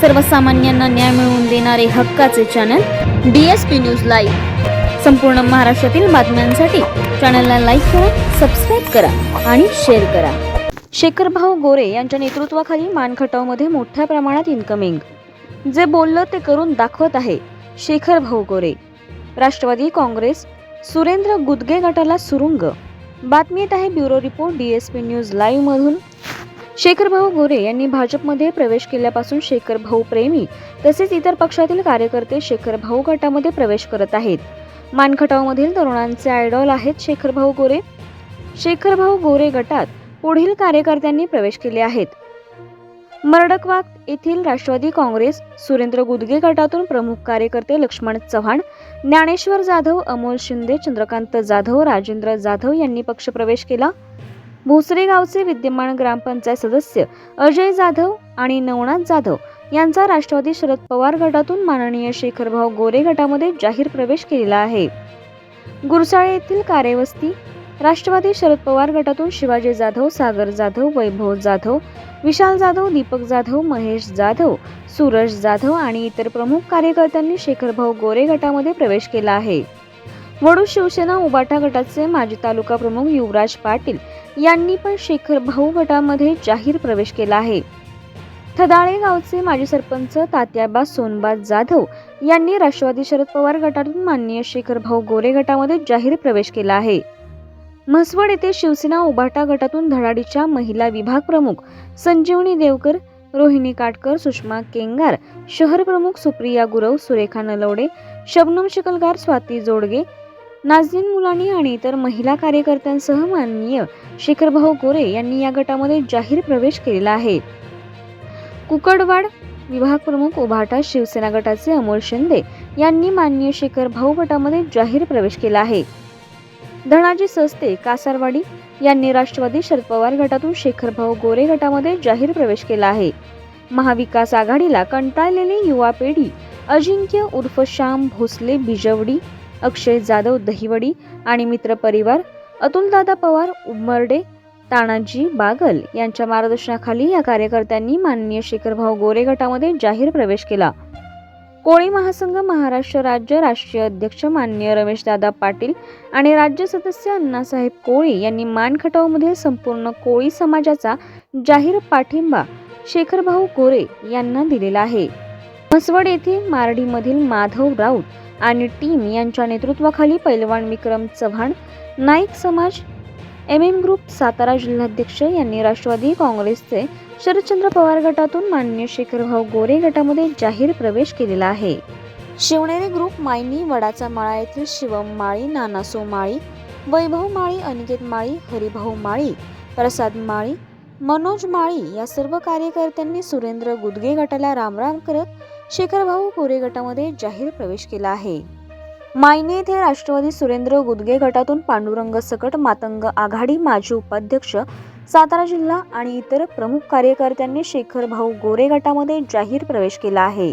सर्वसामान्यांना न्याय मिळवून देणारे हक्काचे channel D S P news live संपूर्ण महाराष्ट्रातील बातम्यांसाठी चॅनलला लाईक करा सबस्क्राईब करा आणि शेअर करा. शेखरभाऊ गोरे यांच्या नेतृत्वाखाली मानखटावमध्ये मोठ्या प्रमाणात इन्कमिंग जे बोललं ते करून दाखवत आहे शेखर भाऊ गोरे. राष्ट्रवादी काँग्रेस सुरेंद्र गुदगे गटाला सुरुंग. बातमी येत आहे bureau report DSP news live मधून. लाईव्हमधून शेखरभाऊ गोरे यांनी भाजपमध्ये प्रवेश केल्यापासून शेखरभाऊ प्रेमी तसेच इतर पक्षातील कार्यकर्ते शेखरभाऊ गटामध्ये प्रवेश करत आहेत. मानखटावमधील तरुणांचे आयडॉल आहेत शेखरभाऊ गोरे. शेखरभाऊ गोरे गटात पुढील कार्यकर्त्यांनी प्रवेश केले आहेत. मरडकवाग येथील राष्ट्रवादी काँग्रेस सुरेंद्र गुदगे गटातून प्रमुख कार्यकर्ते लक्ष्मण चव्हाण ज्ञानेश्वर जाधव अमोल शिंदे चंद्रकांत जाधव राजेंद्र जाधव यांनी पक्षप्रवेश केला. भोसरे गावचे विद्यमान ग्रामपंचायत सदस्य अजय जाधव आणि नवनाथ जाधव यांचा राष्ट्रवादी शरद पवार गटातून माननीय शेखरभाऊ गोरे गटामध्ये जाहीर प्रवेश केलेला आहे. गुरसाळे येथील कार्यवस्ती राष्ट्रवादी शरद पवार गटातून शिवाजी जाधव सागर जाधव वैभव जाधव विशाल जाधव दीपक जाधव महेश जाधव सूरज जाधव आणि इतर प्रमुख कार्यकर्त्यांनी शेखरभाऊ गोरे गटामध्ये प्रवेश केला आहे. वडू शिवसेना उबाटा गटाचे माजी तालुका प्रमुख युवराज पाटील यांनी पण शेखर भाऊ गटामध्ये जाहीर प्रवेश केला आहे. थदाळे गावचे माजी सरपंच तात्याबा सोनबा जाधव यांनी राष्ट्रवादी शरद पवार गटातून माननीय शेखर भाऊ गोरे गटामध्ये जाहीर प्रवेश केला आहे. म्हसवड येथे शिवसेना उभाटा गटातून धडाडीच्या महिला विभाग प्रमुख संजीवनी देवकर रोहिणी काटकर सुषमा केंगार शहर प्रमुख सुप्रिया गुरव सुरेखा नलवडे शबनम शिकलगार स्वाती जोडगे नाझीन मुलानी आणि इतर महिला कार्यकर्त्यांसह माननीय शेखरभाऊ गोरे यांनी या गटामध्ये जाहीर प्रवेश केलेला आहे. कुकडवाड विभाग प्रमुख उभाटा शिवसेना गटाचे अमोल शिंदे यांनी माननीय शेखर भाऊ गटामध्ये जाहीर प्रवेश केला आहे. धनाजी सस्ते कासारवाडी यांनी राष्ट्रवादी शरद पवार गटातून शेखर भाऊ गोरे गटामध्ये जाहीर प्रवेश केला आहे. महाविकास आघाडीला कंटाळलेली युवा पिढी अजिंक्य उर्फ श्याम भोसले बिजवडी अक्षय जाधव दहिवडी आणि मित्र परिवार अतुलदादा पवार उमर्डे तानाजी बागल यांच्या मार्गदर्शनाखाली या कार्यकर्त्यांनी माननीय शेखरभाऊ गोरे गटामध्ये जाहीर प्रवेश केला. कोळी महासंघ महाराष्ट्र राज्य राष्ट्रीय अध्यक्ष माननीय रमेशदादा पाटील आणि राज्य सदस्य अण्णासाहेब कोळी यांनी मानखटावमधील संपूर्ण कोळी समाजाचा जाहीर पाठिंबा शेखरभाऊ गोरे यांना दिलेला आहे. म्हसवड येथे मारडीमधील माधव राऊत आणि टीम यांच्या नेतृत्वाखाली पैलवान विक्रम चव्हाण नाईक समाज एम एम ग्रुप सातारा जिल्हाध्यक्ष यांनी राष्ट्रवादी काँग्रेसचे शरदचंद्र पवार गटातून मान्य शेखरभाऊ गोरे गटामध्ये जाहीर प्रवेश केलेला आहे. शिवनेरी ग्रुप मायनी वडाचा माळा येथील शिवम माळी नानासो माळी वैभव माळी अनिकेत माळी हरिभाऊ माळी प्रसाद माळी मनोज माळी या सर्व कार्यकर्त्यांनी सुरेंद्र गुदगे गटाला रामराम करत शेखरभाऊ गोरे गटामध्ये जाहीर प्रवेश केला आहे. मायने येथे राष्ट्रवादी सुरेंद्र गुदगे गटातून पांडुरंग सकट मातंग आघाडी माजी उपाध्यक्ष सातारा जिल्हा आणि इतर प्रमुख कार्यकर्त्यांनी शेखर भाऊ गोरे गटामध्ये जाहीर प्रवेश केला आहे.